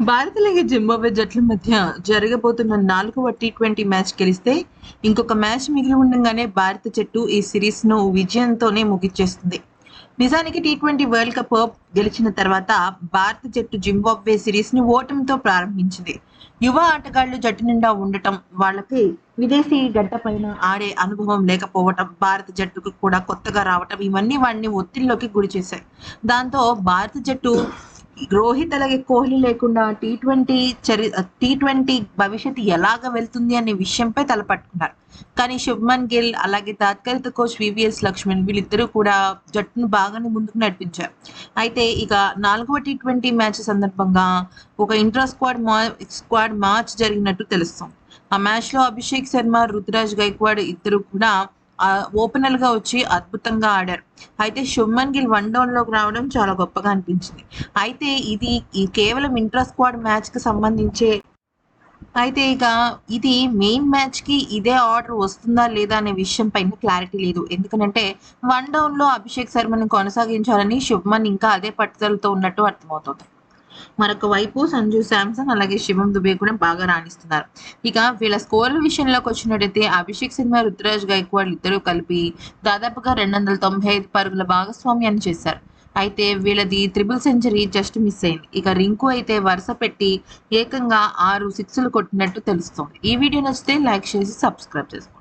Bharat Zimbabwe Zimbabwe జట్ల మధ్య జరగబోతున్న నాలుగవ టీ ట్వంటీ మ్యాచ్ గెలిస్తే ఇంకొక మ్యాచ్ మిగిలి ఉండగానే భారత జట్టు ఈ సిరీస్ను విజయంతోనే ముగిచ్చేస్తుంది. నిజానికి టీ ట్వంటీ వరల్డ్ కప్ గెలిచిన తర్వాత భారత జట్టు జింబాబ్వే సిరీస్ని ఓటమితో ప్రారంభించింది. యువ ఆటగాళ్ళు జట్టు నిండా ఉండటం వాళ్ళకి విదేశీ గడ్డ పైన ఆడే అనుభవం లేకపోవటం భారత జట్టుకు కూడా కొత్తగా రావటం ఇవన్నీ వాడిని ఒత్తిడిలోకి గురి చేశాయి దాంతో భారత జట్టు రోహిత్ అలాగే కోహ్లీ లేకుండా టీ ట్వంటీ చరి టీ ట్వంటీ భవిష్యత్తు ఎలాగ వెళ్తుంది అనే విషయంపై తలపట్టుకున్నారు. కానీ శుభ్మన్ గిల్ అలాగే తాత్కాలిక కోచ్ వివిఎస్ లక్ష్మణ్ వీళ్ళిద్దరూ కూడా జట్టును బాగానే ముందుకు నడిపించారు. అయితే ఇక నాలుగవ టీ ట్వంటీ మ్యాచ్ సందర్భంగా ఒక ఇంట్రా స్క్వాడ్ మా స్క్వాడ్ మ్యాచ్ జరిగినట్టు తెలుస్తుంది ఆ మ్యాచ్లో అభిషేక్ శర్మ రుతురాజ్ గైక్వాడ్ ఇద్దరు కూడా ఓపెనర్గా వచ్చి అద్భుతంగా ఆడారు. అయితే శుభ్మన్ గిల్ వన్ డౌన్లోకి రావడం చాలా గొప్పగా అనిపించింది. అయితే ఇది కేవలం ఇంట్రా స్క్వాడ్ మ్యాచ్కి సంబంధించే అయితే ఇక ఇది మెయిన్ మ్యాచ్కి ఇదే ఆర్డర్ వస్తుందా లేదా అనే విషయం పైన క్లారిటీ లేదు. ఎందుకంటే వన్ డౌన్లో అభిషేక్ శర్మని కొనసాగించాలని శుభ్మన్ ఇంకా అదే పట్టుదలతో ఉన్నట్టు అర్థమవుతుంది. మరొక వైపు సంజు శాంసంగ్ అలాగే శివం దుబే కూడా బాగా రాణిస్తున్నారు. ఇక వీళ్ళ స్కోర్ల విషయంలోకి వచ్చినట్టయితే అభిషేక్ సినిమా రుతురాజ్ గైక్వాడ్ ఇద్దరు కలిపి దాదాపుగా రెండు వందల తొంభై ఐదు పరుగుల భాగస్వామ్యాన్ని చేశారు. అయితే వీళ్ళది త్రిబుల్ సెంచరీ జస్ట్ మిస్ అయింది. ఇక రింకు అయితే వరుస పెట్టి ఏకంగా ఆరు సిక్స్లు కొట్టినట్టు తెలుస్తుంది. ఈ వీడియో నచ్చితే లైక్ చేసి సబ్స్క్రైబ్ చేసుకోండి.